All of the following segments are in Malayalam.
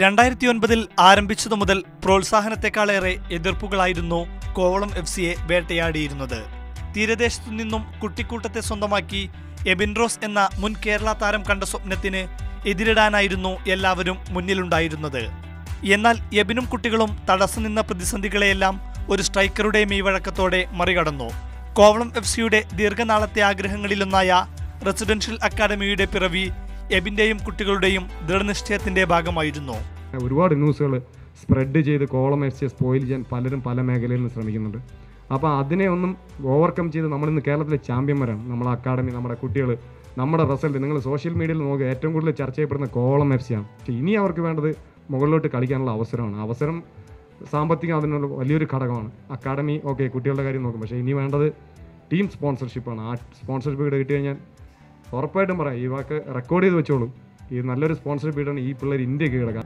രണ്ടായിരത്തി ഒൻപതിൽ ആരംഭിച്ചതു മുതൽ പ്രോത്സാഹനത്തെക്കാളേറെ എതിർപ്പുകളായിരുന്നു കോവളം എഫ് സിയെ വേട്ടയാടിയിരുന്നത്. തീരദേശത്തു നിന്നും കുട്ടിക്കൂട്ടത്തെ സ്വന്തമാക്കി എബിൻറോസ് എന്ന മുൻ കേരള താരം കണ്ട സ്വപ്നത്തിന് എതിരിടാനായിരുന്നു എല്ലാവരും മുന്നിലുണ്ടായിരുന്നത്. എന്നാൽ എബിനും കുട്ടികളും തടസ്സം നിന്ന പ്രതിസന്ധികളെയെല്ലാം ഒരു സ്ട്രൈക്കറുടെ മീവഴക്കത്തോടെ മറികടന്നു. കോവളം എഫ് സിയുടെ ദീർഘനാളത്തെ ആഗ്രഹങ്ങളിലൊന്നായ റെസിഡൻഷ്യൽ അക്കാദമിയുടെ പിറവി എബിന്റെയും കുട്ടികളുടെയും ദൃഢനിശ്ചയത്തിന്റെ ഭാഗമായിരുന്നു. ഒരുപാട് ന്യൂസുകൾ സ്പ്രെഡ് ചെയ്ത് കോളം എസ് സ്പോയിൽ ചെയ്യാൻ പലരും പല മേഖലയിൽ നിന്ന് ശ്രമിക്കുന്നുണ്ട്. അപ്പോൾ അതിനെ ഒന്നും ഓവർകം ചെയ്ത് നമ്മളിന്ന് കേരളത്തിലെ ചാമ്പ്യന്മാരാണ്. നമ്മുടെ അക്കാഡമി നമ്മുടെ കുട്ടികൾ നമ്മുടെ റിസൾട്ട് നിങ്ങൾ സോഷ്യൽ മീഡിയയിൽ നോക്കുക ഏറ്റവും കൂടുതൽ ചർച്ച ചെയ്യപ്പെടുന്ന കോളം എഫ് സിയാണ് പക്ഷേ ഇനി അവർക്ക് വേണ്ടത് മുകളിലോട്ട് കളിക്കാനുള്ള അവസരമാണ്. അവസരം സാമ്പത്തികം അതിനുള്ള വലിയൊരു ഘടകമാണ്. അക്കാഡമി ഓക്കെ കുട്ടികളുടെ കാര്യം നോക്കും. പക്ഷേ ഇനി വേണ്ടത് ടീം സ്പോൺസർഷിപ്പാണ് ആ സ്പോൺസർഷിപ്പ് കിട്ടി കഴിഞ്ഞാൽ ഉറപ്പായിട്ടും പറയാം ഈ വാക്ക് റെക്കോർഡ് ചെയ്ത് വെച്ചോളൂ. ഈ നല്ലൊരു സ്പോൺസർ കിട്ടാൻ ഈ പിള്ളേർ ഇന്ത്യയ്ക്ക് കിടക്കാൻ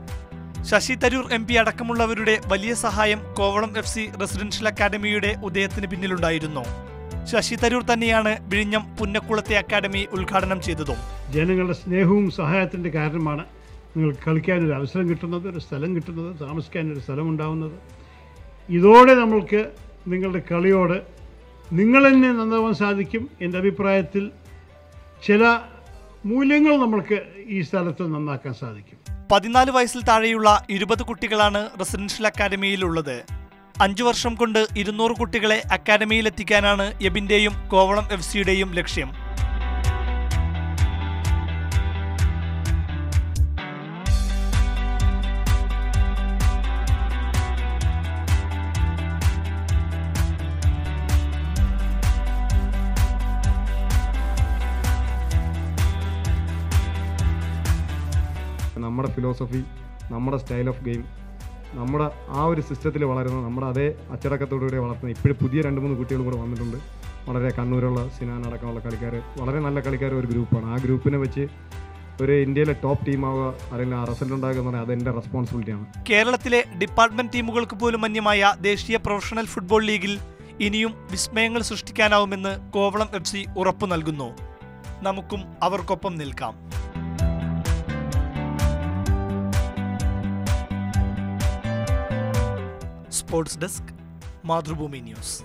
ശശി തരൂർ എം പി അടക്കമുള്ളവരുടെ വലിയ സഹായം കോവളം എഫ് സി റെസിഡൻഷ്യൽ അക്കാദമിയുടെ ഉദയത്തിന് പിന്നിലുണ്ടായിരുന്നു. ശശി തരൂർ തന്നെയാണ് വിഴിഞ്ഞം പുന്നക്കുളത്തെ അക്കാദമി ഉദ്ഘാടനം ചെയ്തതും. ജനങ്ങളുടെ സ്നേഹവും സഹായത്തിന്റെ കാരണമാണ് നിങ്ങൾക്ക് കളിക്കാനൊരു അവസരം കിട്ടുന്നത് ഒരു സ്ഥലം കിട്ടുന്നത് താമസിക്കാനൊരു സ്ഥലം ഉണ്ടാവുന്നത് ഇതോടെ നമ്മൾക്ക് നിങ്ങളുടെ കളിയോട് നിങ്ങൾ തന്നെ നന്നാവാൻ സാധിക്കും എന്റെ അഭിപ്രായത്തിൽ ചില മൂല്യങ്ങൾ നമ്മൾക്ക് ഈ സ്ഥലത്ത് നന്നാക്കാൻ സാധിക്കും. പതിനാല് വയസ്സിൽ താഴെയുള്ള ഇരുപത് കുട്ടികളാണ് റെസിഡൻഷ്യൽ അക്കാദമിയിലുള്ളത്. അഞ്ചു വർഷം കൊണ്ട് ഇരുന്നൂറ് കുട്ടികളെ അക്കാദമിയിൽ എത്തിക്കാനാണ് എബിന്റെയും കോവളം എഫ് സിയുടെയും ലക്ഷ്യം. നമ്മുടെ ഫിലോസഫി നമ്മുടെ സ്റ്റൈൽ ഓഫ് ഗെയിം നമ്മുടെ ആ ഒരു സിസ്റ്റത്തിൽ വളരുന്ന നമ്മുടെ അതേ അച്ചടക്കത്തോടുകൂടി വളർത്തുന്ന ഇപ്പോഴും പുതിയ രണ്ട് മൂന്ന് കുട്ടികൾ കൂടെ വന്നിട്ടുണ്ട്. വളരെ കണ്ണൂരുള്ള സിനാൻ അടക്കമുള്ള കളിക്കാർ വളരെ നല്ല കളിക്കാർ ഒരു ഗ്രൂപ്പാണ് ആ ഗ്രൂപ്പിനെ വെച്ച് ഒരു ഇന്ത്യയിലെ ടോപ്പ് ടീമാവുക അല്ലെങ്കിൽ റിസൾട്ട് ഉണ്ടാകുക എന്ന് പറഞ്ഞാൽ അത് റെസ്പോൺസിബിലിറ്റിയാണ് കേരളത്തിലെ ഡിപ്പാർട്ട്മെന്റ് ടീമുകൾക്ക് പോലും അന്യമായ ദേശീയ പ്രൊഫഷണൽ ഫുട്ബോൾ ലീഗിൽ ഇനിയും വിസ്മയങ്ങൾ സൃഷ്ടിക്കാനാവുമെന്ന് കോവളം എഫ് സി ഉറപ്പു നൽകുന്നു. നമുക്കും അവർക്കൊപ്പം നിൽക്കാം. Sports desk Mathrubhumi news.